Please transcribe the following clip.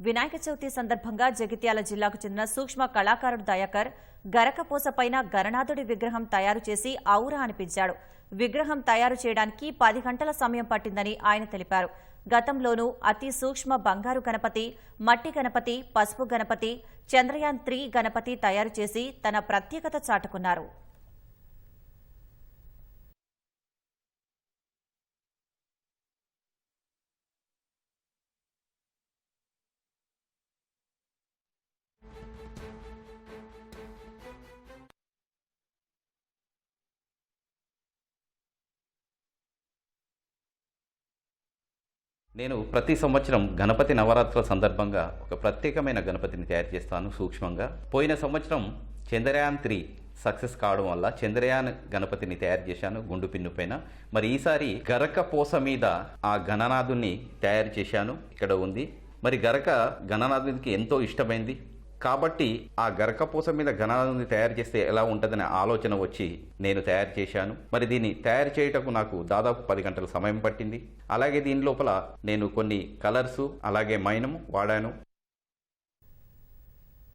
వినాయక చవితి సందర్భంగా జగిత్యాల జిల్లాకు చెందిన సూక్ష్మ కళాకారుడు దయాకర్ గరకపోసపైన గణనాథుడి విగ్రహం తయారు చేసి ఔరా అనిపించాడు. విగ్రహం తయారు చేయడానికి పది గంటల సమయం పట్టిందని ఆయన తెలిపారు. గతంలోనూ అతి సూక్ష్మ బంగారు గణపతి మట్టి గణపతి పసుపు గణపతి చంద్రయాన్ త్రీ గణపతి తయారు చేసి తన ప్రత్యేకత చాటుకున్నారు. నేను ప్రతి సంవత్సరం గణపతి నవరాత్రుల సందర్భంగా ఒక ప్రత్యేకమైన గణపతిని తయారు చేస్తాను సూక్ష్మంగా. పోయిన సంవత్సరం చంద్రయాన్ త్రీ సక్సెస్ కావడం వల్ల చంద్రయాన్ గణపతిని తయారు చేశాను గుండు పిన్ను పైన. మరి ఈసారి గరక పూస మీద ఆ గణనాథుని తయారు చేశాను. ఇక్కడ ఉంది. మరి గరక గణనాథునికి ఎంతో ఇష్టమైంది. కాబట్టి ఆ గరకపూస మీద ఘనాలను తయారు చేస్తే ఎలా ఉంటుందనే ఆలోచన వచ్చి నేను తయారు చేశాను. మరి దీన్ని తయారు చేయుటకు నాకు దాదాపు పది గంటల సమయం పట్టింది. అలాగే దీని లోపల నేను కొన్ని కలర్సు అలాగే మైనము వాడాను.